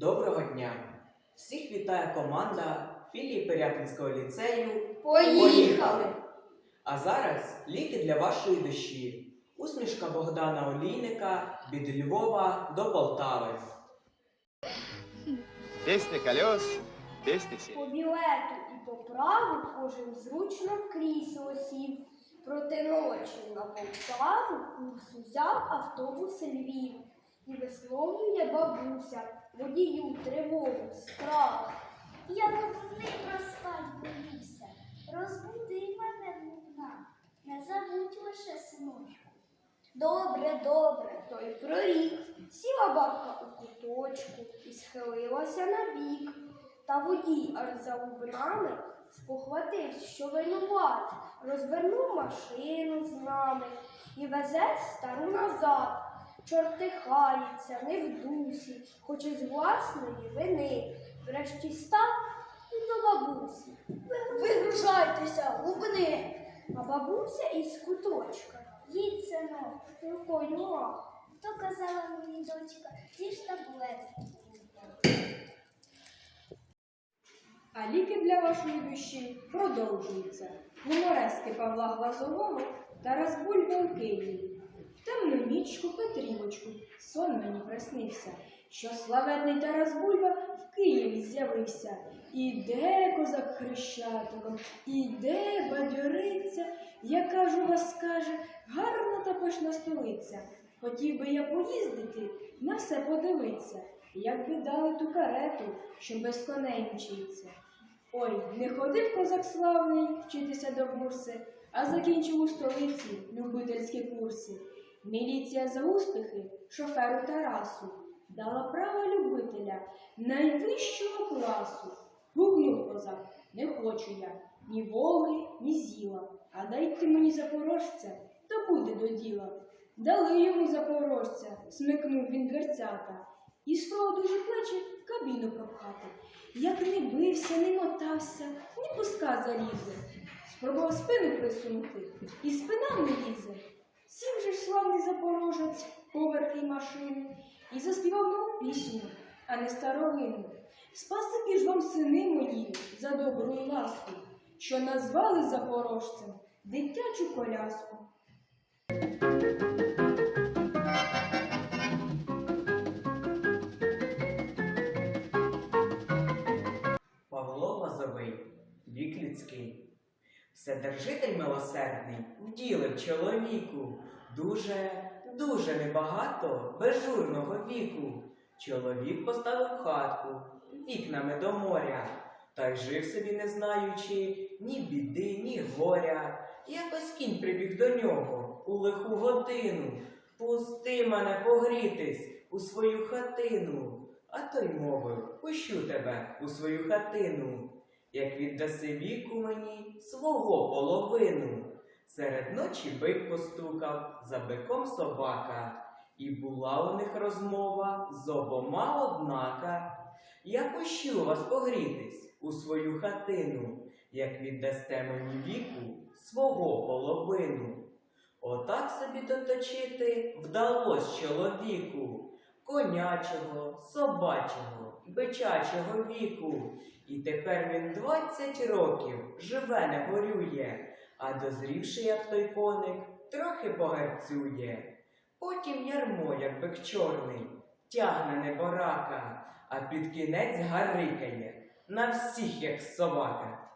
Доброго дня! Всіх вітає команда філії Пирятинського ліцею. Поїхали! А зараз ліки для вашої душі. Усмішка Богдана Олійника від Львова до Полтави. Песня колес, песня сил. По білету і по праву кожен зручно в крісло сів. Проти ночі на Полтаву курс узяв автобус Львів. І висловлює бабуся водію тривогу, страх. Я не дурний проспать боюся. Розбуди мене луна. Не забудь лише синочку. Добре, добре, той прорік. Сіла бабка у куточку і схилилася на бік. Та водій аж за лубнами спохватився, що винуват, розвернув машину з нами і везе стару назад. Чортихається, не в дусі, хоч і з власної вини. Врешті став і до бабусі. Вигружайтеся, лубни! А бабуся із куточка. Їдь, синок, Рукою мах. то казала мені дочка, ті ж таблетки. А ліки для вашої душі продовжуються. Гуморески Павла Глазового Тарас Бульба у Києві. Темну нічку Петрівочку сон мені приснився, що славетний Тарас Бульба в Києві з'явився. Іде козак хрещатиком, іде бадьориться, я кажу, вас скаже, гарна та пишна столиця. Хотів би я поїздити, на все подивитися, як би дали ту карету, що без коней мчиться. Ой, не ходив козак славний вчитися до бурси, а закінчив у столиці любительські курси. Міліція за успіхи шоферу Тарасу дала право любителя найвищого класу. Гукнув козак, не хочу я ні Волги, ні зіла, а дайте мені запорожця, то буде до діла. Дали йому запорожця, смикнув він дверцята, і свого дуже плечі в кабіну пропхати. Як не бився, не мотався, ні пуска залізе. Спробував спину присунути, і спина не лізе. Сів же ж славний запорожець, поверхи машини, і заспівав нову пісню, а не старовину. Спасибі ж вам, сини мої, за добру ласку, що назвали запорожцем дитячу коляску. Вседержитель милосердний вділив чоловіку дуже, дуже небагато безжурного віку. Чоловік поставив хатку вікнами до моря, та й жив собі, не знаючи ні біди, ні горя. Якось кінь прибіг до нього у лиху годину. Пусти мене погрітись у свою хатину. А той мовив, пущу тебе у свою хатину, як віддаси віку мені свого половину. Серед ночі бик постукав, за биком собака, і була у них розмова з обома однака. Я пущу вас погрітись у свою хатину, як віддасте мені віку свого половину. Отак собі доточити вдалось чоловіку конячого, собачого, бичачого віку. І тепер він двадцять років живе не горює, а дозрівши, як той коник, трохи погарцює. Потім ярмо, як бик чорний, тягне неборака, а під кінець гарикає на всіх, як собака.